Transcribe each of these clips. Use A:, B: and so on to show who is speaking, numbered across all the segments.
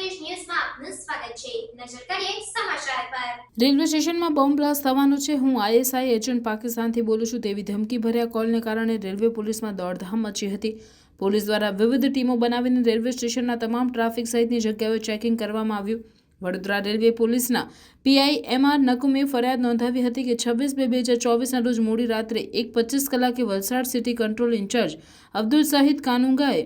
A: સંદેશ ન્યૂઝમાં સ્વાગત છે. નજર કરીએ સમાચાર પર.
B: રેલવે સ્ટેશનમાં બોમ્બ બ્લાસ્ટ થવાનો છે. હું આઈએસઆઈ એજન્ટ પાકિસ્તાનથી બોલું છું તેવી ધમકીભર્યા કોલને કારણે રેલવે પોલીસમાં દોડધામ મચી હતી. પોલીસ દ્વારા વિવિધ ટીમો બનાવીને રેલવે સ્ટેશનના તમામ ટ્રાફિક સહિતની જગ્યાઓએ ચેકિંગ કરવામાં આવ્યું. વડોદરા રેલવે પોલીસના પીઆઈ એમ આર નકુમે ફરિયાદ નોંધાવી હતી કે છવ્વીસ બે બે હજાર ચોવીસના રોજ મોડી રાત્રે એક પચીસ કલાકે Valsad city control incharge Abdul Shahid કાનુંગાએ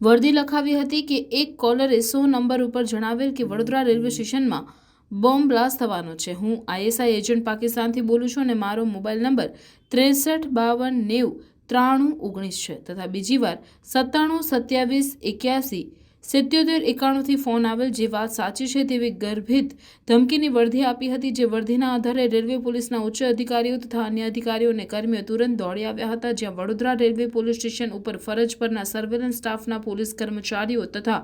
B: વર્દી લખાવી હતી કે એક કોલરે સો નંબર ઉપર જણાવેલ કે વડોદરા રેલવે સ્ટેશનમાં બોમ્બ બ્લાસ્ટ થવાનો છે. હું આઈએસઆઈ એજન્ટ પાકિસ્તાનથી બોલું છું અને મારો મોબાઈલ નંબર ત્રેસઠ બાવન નેવું ત્રાણું ઓગણીસ છે. તથા બીજી વાર સત્તાણું સત્યાવીસ એક્યાસી સિત્યોતેર એકાણુંથી ફોન આવેલ જે વાત સાચી છે તેવી ગર્ભિત ધમકીની વર્ધી આપી હતી જે વર્ધીના આધારે રેલવે પોલીસના ઉચ્ચ અધિકારીઓ તથા અન્ય અધિકારીઓ અને કર્મીઓ તુરંત દોડી આવ્યા હતા. જ્યાં વડોદરા રેલવે પોલીસ સ્ટેશન ઉપર ફરજ પરના સર્વેલન્સ સ્ટાફના પોલીસ કર્મચારીઓ તથા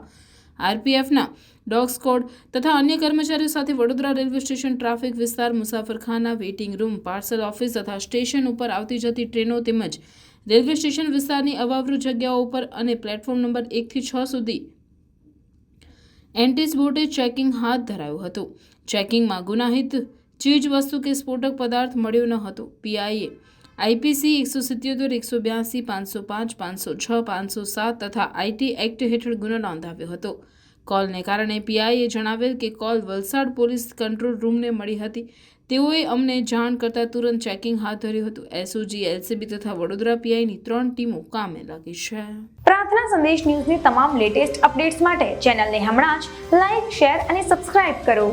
B: આરપીએફના ડોગ સ્કોડ તથા અન્ય કર્મચારીઓ સાથે વડોદરા રેલવે સ્ટેશન ટ્રાફિક વિસ્તાર મુસાફરખાના વેઇટિંગ રૂમ, પાર્સલ ઓફિસ તથા સ્ટેશન ઉપર આવતી જતી ટ્રેનો તેમજ રેલવે સ્ટેશન વિસ્તારની અવાવરૂ જગ્યાઓ ઉપર અને પ્લેટફોર્મ નંબર એકથી છ સુધી એન્ટીસ બોટે ચેકિંગ હાથ ધરાયું હતું. ચેકિંગમાં ગુનાહિત ચીજ વસ્તુ કે સ્ફોટક પદાર્થ મળ્યો ન હતો. પીઆઈએ આઈપીસી એકસો સિત્યોતેર, એકસો બ્યાસી, પાંચસો પાંચ, પાંચસો છ, પાંચસો સાત તથા આઈટી એક્ટ હેઠળ ગુનો નોંધાવ્યો હતો. કોલને કારણે પીઆઈએ જણાવેલ કે કોલ વલસાડ પોલીસ કંટ્રોલ રૂમને મળી હતી. તેઓએ અમને જાણ કરતાં તુરંત ચેકિંગ હાથ ધર્યું હતું. એસઓજી એલસીબી તથા વડોદરા પીઆઈની ત્રણ ટીમો કામે લાગી છે.
C: પ્રાર્થના સંદેશ ન્યૂઝની તમામ લેટેસ્ટ અપડેટ્સ માટે ચેનલને હમણાં જ લાઈક શેર અને સબસ્ક્રાઇબ કરો.